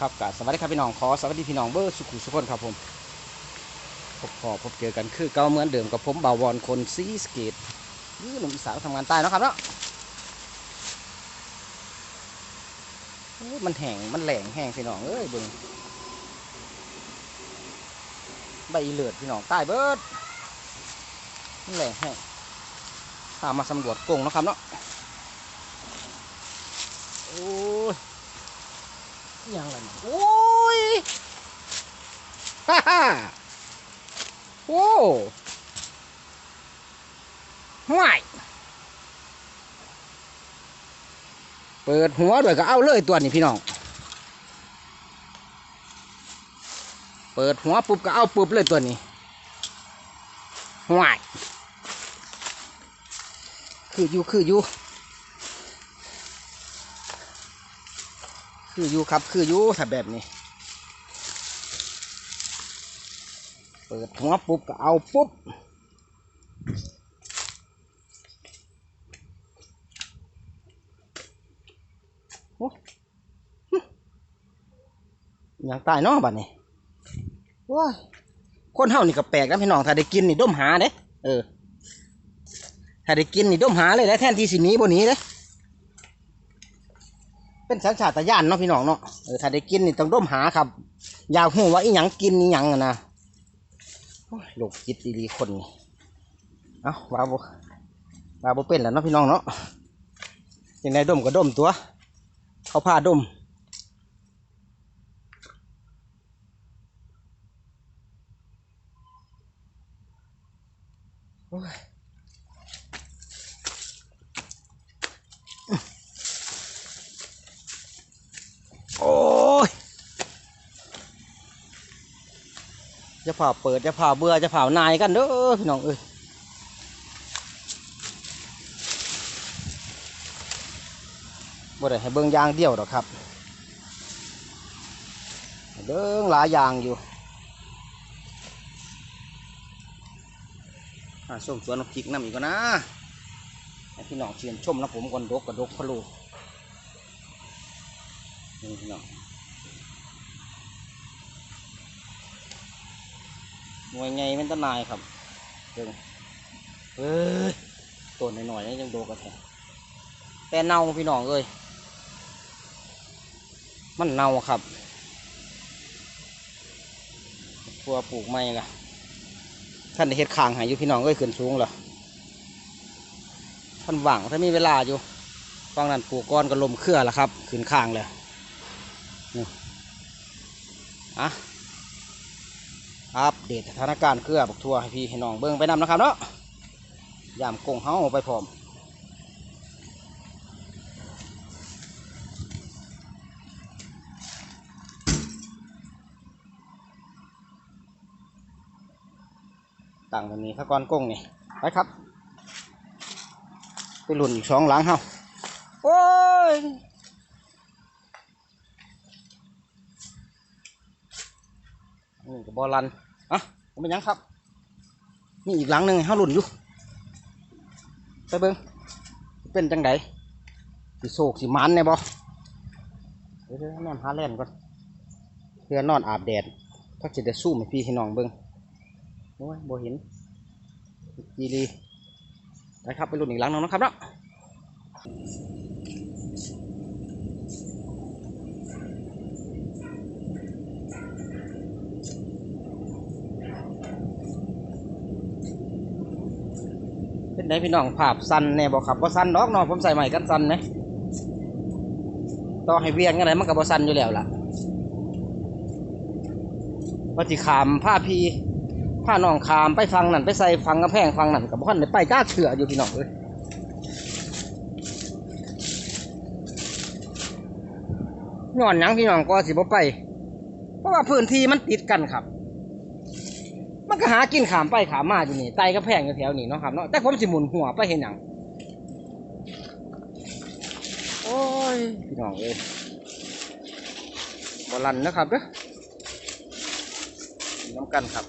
ครับกสวัสดีครับพี่น้องขอสวัสดีพี่น้องเบอร์สุขุสุขคนครับผมพบพอพบเจอกันคือเก่าเหมือนเดิมกับผมบ่าววอนคนซีสเกตนี่หนุ่มอีสานทำงานใต้เนะครับเนาะมันแห้งมันแหลงแห้งพี่น้องเอ้ยเบิ่งใบเลือดพี่น้องใต้เบิดมันแหลงแห้งพามาสำรวจกงนะครับเนาะโอ้ย ยังไงโอ้ยฮ่าฮ่าโอ้ห่วยเปิดหัวด้วยก็เอาเลยตัวนี้พี่น้อง เปิดหัวปุ๊บก็เอาปุ๊บเลยตัวนี้ห่วยคืออยู่คืออยู่ คืออยู่ครับ คืออยู่ถ้าแบบนี้ เปิดหัวปุ๊บก็เอาปุ๊บโอ้หึอย่างตายเนาะบัดนี้ว้าคนเฮานี่ก็แปลกนะพี่น้องถ้าได้กินนี่ด้มหาเด้เออถ้าได้กินนี่ด้มหาเลยแหละแทนที่สินี้บ่หนีเด้ เป็นสัญชาตญาณเนาะพี่น้องเนาะเออถ้าได้กินนี่ต้องด้มหาครับ อยากหูว่าอีหยังกินอีหยังอะนะโลกจิตดีๆคนนี่เอ้าว่าบ่ว่าบ่เป็นแล้วเนาะพี่น้องเนาะยังไงดมก็ดมตัว เขาพาดมโอ้ย โอ้ย จะเผาเปิดจะเผาเบื่อจะเผานายกันเด้อพี่น้องเอ้ยบ่ได้ให้เบิ่งยางเดียวดอกครับเบิ่งหลายยางอยู่อ่าส้มสวนน้ำพริกน้ำอีกก็นะให้พี่น้องเชียนชมนะผมก่อนดกกระดกพะลูนี่พี่น้อง หน่วยไงเป็นต้นนายครับเบิ่งเอ้ยต้นหน่อยๆนี่ยังโดกระแทกแต่เน่าพี่น้องเอ้ยมันเน่าครับตัวปลูกไม่ล่ะท่านเฮ็ดคางหายอยู่พี่น้องเอ้ยขึ้นสูงเหรอท่านหวังถ้ามีเวลาอยู่ฟังนั้นปลูกก้อนก็ลมเครือละครับ ขึ้นคางเลยอะ อัปเดตสถานการณ์เครือบักทัวให้พี่ให้น้องเบิ้งไปนำนะครับเนาะยามกงเฮาไปพร้อมตั้งตรงนี้ถ้าก้อนกงนี่ไปครับ ไปหลุนอีกสองหลังเฮาโอ้ย นี่กับบอลันอะผมเป็นยังครับ นี่อีกหลังหนึ่งห้าหลุนอยู่ไปเบิ้งเป็นจังไดสิโศกสิมันเนี่ยบอเดี๋ยวเดี๋ยวแม่หาแล่นก่อนเพื่อนอนอาบแดดถ้าจะได้สู้ให้พี่ให้น้องเบิ้งโอ้ยบ่เห็นจีรีไปครับไปหลุนอีกหลังหนึงนะครับเนาะ ไงพี่น้องภาพสั้นแน่บอกครับว่าสั้นดอกนาะผมใส่ใหม่กันสั้นนะต่อให้เวียงอะไรมันก็บ่สั้นอยู่แล้วล่ะพอจิขามผ้าพีผ้าน้องขามไปฟังนั่นไปใส่ฟังกระแพงฟังนั่นกับพ่อนได้ไปจ้าเถื่ออยู่พี่น้องเอ้ยย้อนยังพี่น้องก็สิบ่ไป เพราะว่าพื้นที่มันติดกันครับ มันก็หากินขามไปขามมาอยู่นี่ไตก็แพงอยู่แถวนี้เนาะครับเนาะแต่ผมสิหมุนหัวไปเห็นหยังโอ้ยพี่น้องเอ้ยบอลันนะครับเด้อน้ำกันครับ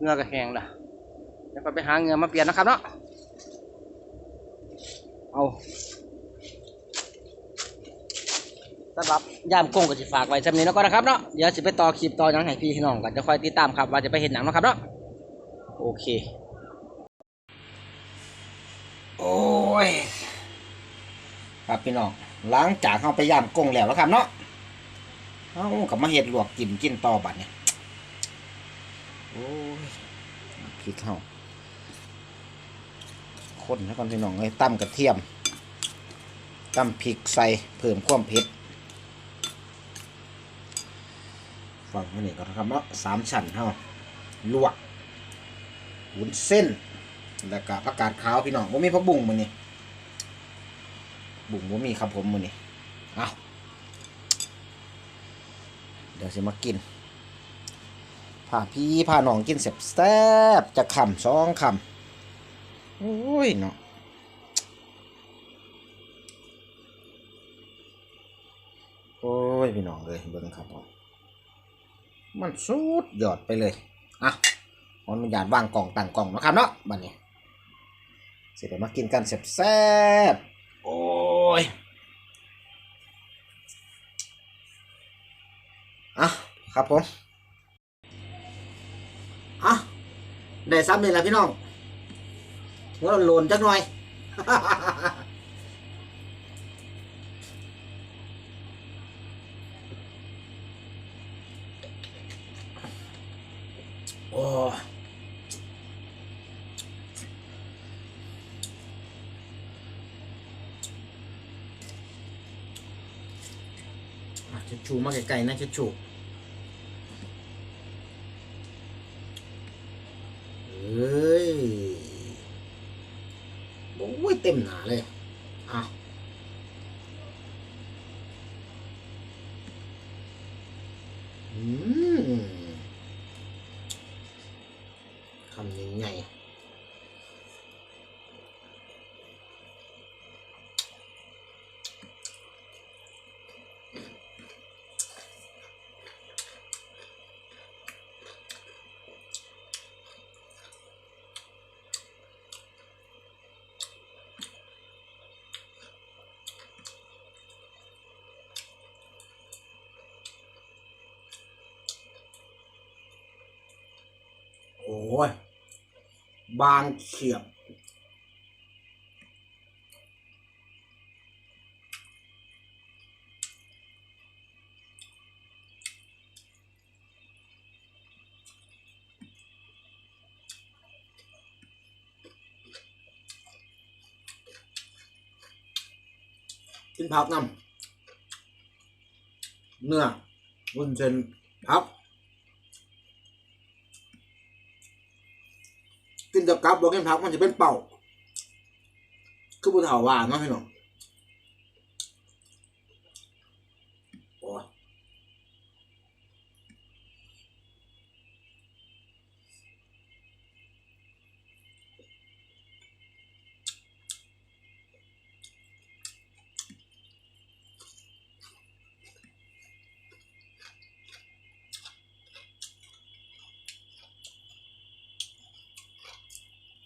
เงือกแหงละเดี๋ยวไปหาเงือมาเปลี่ยนนะครับเนาะเอา สำหรับย่ามกุ้งก็จะฝากไว้จำนี้แล้วก็นะครับเนาะเดี๋ยวจะไปต่อคลิปต่อหยังให้พี่น้องกันจะคอยติดตามครับว่าจะไปเห็นหนังนะครับเนาะโอเค โอ้ยครับพี่น้องหลังจากเข้าไปย่ามกุ้งแล้วแล้วครับเนาะเอากับมาเห็ดลวกกินกินต่อบัดเนี่ยโอ้ยพริกเข้าคนให้ก่อนพี่น้องเลยตั้มกระเทียมตั้มพริกใส่เพิ่มความเผ็ด ฟังอันนี้ก่อนครับเนาะสามชั้นเฮาลวกวุ้นเส้น แล้วก็ผักกาดขาวพี่น้องว่ามีผักบุ้งมันนี่บุ๋มว่ามีครับผมมือนี่เอาเดี๋ยวจะมากินพาพี่พาน้องกินแซ่บๆจะคำสองคำโอ้ยเนาะโอ้ยพี่น้องเลยเบิ่งครับผม มันสุดยอดไปเลยอะขออนุญาตวางกล่องตั้งกล่องนะครับเนาะบัดนี้เสร็จแล้วมากินกันแซ่บๆโอ้ยอะครับผมอะได้ซ้ำเลยละพี่น้องหัวโลนจักหน่อย โอ้เช็ดชูมาไกลๆนะเช็ดชูเฮ้ยโอ้ยเต็มหนาเลย ยบางเฉียบ กินผักนำเนื้อวุ้นเส้นผัก กินกับกับบอกกินผักมันจะเป็นเป่า คือบุเฒ่าว่าเนาะพี่น้องโอ้ย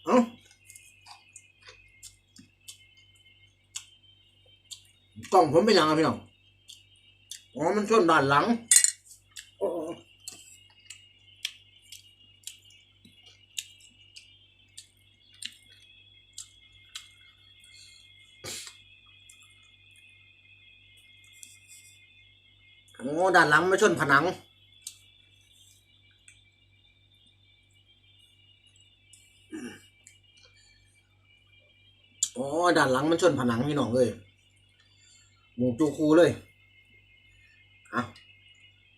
เอ้ากล่องผมเป็นยังไงพี่น้อง อ๋อ มันชนด้านหลังโอ้โอ้ด้านหลังไม่ชนผนัง อด้านหลังมันชนผนังพี่น้องเลยหมูจูคูเลยอะ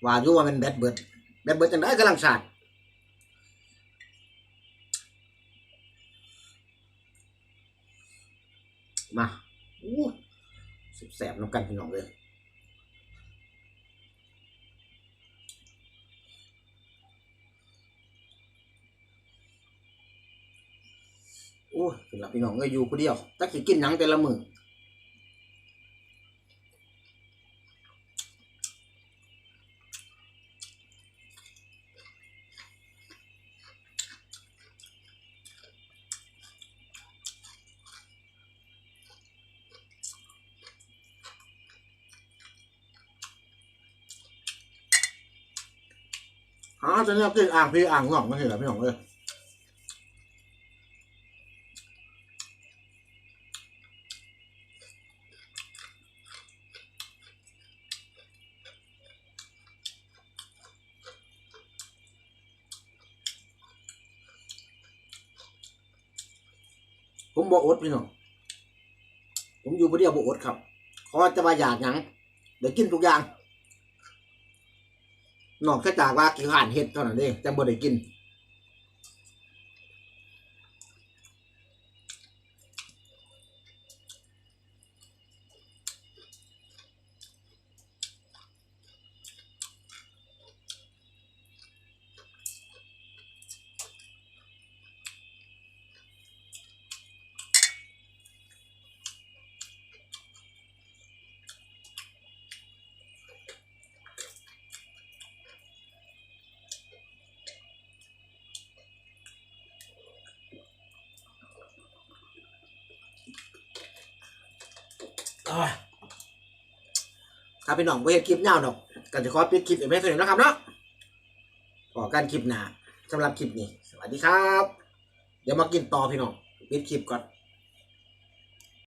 ว่าอยู่ว่าเป็นแบดเบิร์ดแบดเบิร์ดจังได้กำลังสาดมาอู้แสบน้ำกันพี่น้องเลย โอ้ยเป็นหลับพี่น้องเอ้ยอยู่คนเดียวตะกี้กินหนังแต่ละมือหาจะเนี่ยกินอ่างพี่อ่างหน่องก็เห็นแล้วพี่น้องเลย บออดพี่น้องผมอยู่ประเดี๋ยวบออดครับขอจะมาอยากหยังเดี๋ยวกินทุกอย่างนอกจากว่ากินอาหารเห็ดเท่านั้นเองจังบ่ได้กิน อ้ายครับพี่น้องบ่เฮ็ดคลิปยาวดอกก็จะขอปิดคลิปอีกไม่เท่านี้นะครับเนาะขอกันคลิปหนาสำหรับคลิปนี้ สวัสดีครับ เดี๋ยวมากินต่อพี่น้องปิดคลิปก่อน